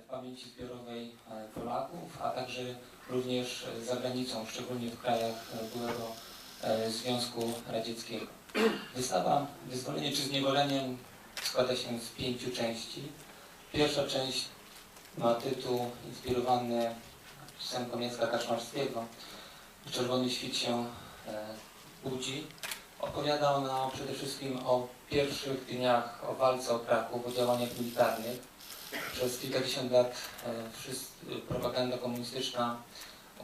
w pamięci zbiorowej e, Polaków, a także również za granicą, szczególnie w krajach e, byłego e, Związku Radzieckiego. Wystawa Wyzwolenie czy Zniewolenie składa się z pięciu części. Pierwsza część ma tytuł inspirowany piosenką Jacka Kaczmarskiego Czerwony świt się budzi. Opowiada ona przede wszystkim o pierwszych dniach, o walce o Kraków, o działaniach militarnych. Przez kilkadziesiąt lat e, propaganda komunistyczna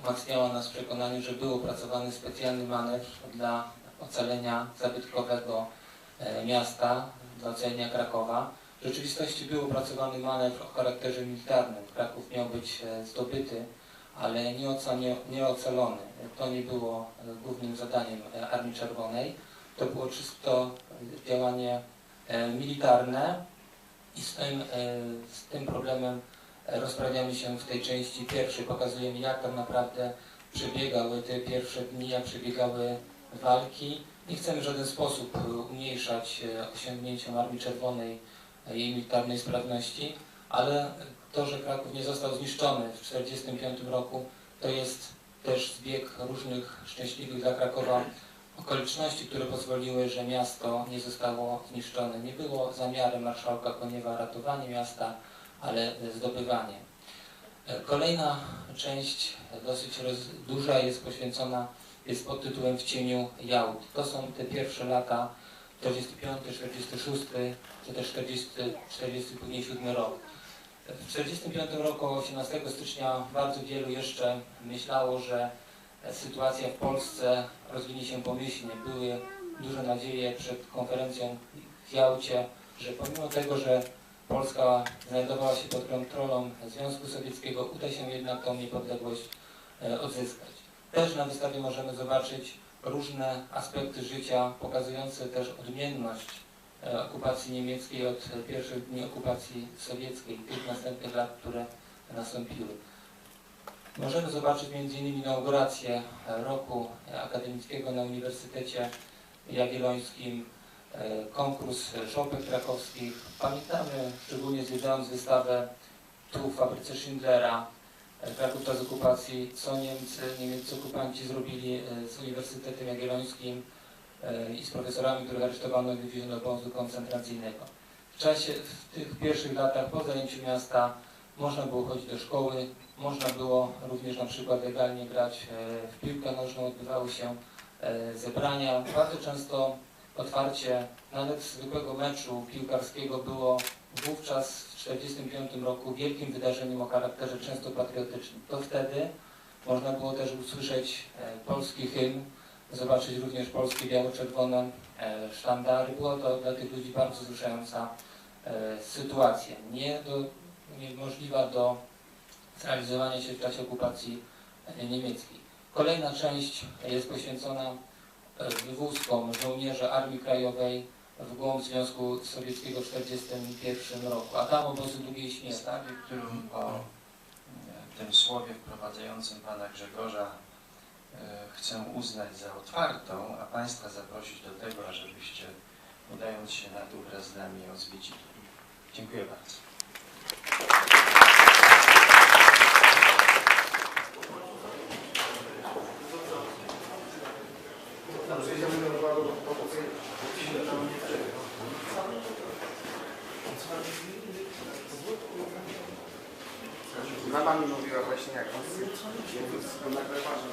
umacniała nas w przekonaniu, że był opracowany specjalny manewr dla ocalenia zabytkowego e, miasta, dla ocalenia Krakowa. W rzeczywistości był opracowany manewr o charakterze militarnym. Kraków miał być e, zdobyty, ale nie, ocalony. To nie było głównym zadaniem Armii Czerwonej. To było czysto działanie militarne i z tym, e, z tym problemem e, rozprawiamy się w tej części pierwszej. Pokazujemy, jak tak naprawdę przebiegały te pierwsze dni, jak przebiegały walki. Nie chcemy w żaden sposób e, umniejszać osiągnięciom Armii Czerwonej jej militarnej sprawności, ale to, że Kraków nie został zniszczony w 1945 roku, to jest też zbieg różnych szczęśliwych dla Krakowa okoliczności, które pozwoliły, że miasto nie zostało zniszczone. Nie było zamiarem marszałka Koniewa ratowanie miasta, ale zdobywanie. Kolejna część, dosyć roz, duża, jest poświęcona, jest pod tytułem W cieniu Jałt. To są te pierwsze lata, 45, 46, czy też 40, 40 później 7 rok. W 1945 roku, 18 stycznia, bardzo wielu jeszcze myślało, że sytuacja w Polsce rozwinie się pomyślnie. Były duże nadzieje przed konferencją w Jałcie, że pomimo tego, że Polska znajdowała się pod kontrolą Związku Sowieckiego, uda się jednak tą niepodległość e, odzyskać. Też na wystawie możemy zobaczyć różne aspekty życia, pokazujące też odmienność e, okupacji niemieckiej od pierwszych dni okupacji sowieckiej, tych następnych lat, które nastąpiły. Możemy zobaczyć m.in. inaugurację e, roku akademickiego na Uniwersytecie Jagiellońskim, e, konkurs szopek krakowskich. Pamiętamy, szczególnie zwiedzając wystawę tu w fabryce Schindlera, e, Kraków czas okupacji, co Niemcy, niemieccy okupanci zrobili e, z Uniwersytetem Jagiellońskim e, i z profesorami, których aresztowano i wywieziono do obozu koncentracyjnego. W czasie, w tych pierwszych latach po zajęciu miasta można było chodzić do szkoły, można było również na przykład legalnie grać e, w piłkę nożną, odbywały się e, zebrania. Bardzo często otwarcie nawet zwykłego meczu piłkarskiego było wówczas w 1945 roku wielkim wydarzeniem o charakterze często patriotycznym. To wtedy można było też usłyszeć e, polski hymn, zobaczyć również polskie biało-czerwone sztandary. Było to dla tych ludzi bardzo wzruszająca sytuacja. Nie do, niemożliwa do zrealizowania się w czasie okupacji e, niemieckiej. Kolejna część jest poświęcona e, wywózkom żołnierzy Armii Krajowej w głąb Związku Sowieckiego w 1941 roku, a tam obozy długiej śmierci. Wystawie, którą po tym słowie wprowadzającym pana Grzegorza e, chcę uznać za otwartą, a państwa zaprosić do tego, ażebyście udając się na dół wraz z nami ją zwiedzili. Dziękuję bardzo. Mama mi mówiła właśnie jak on jest nagle ważny.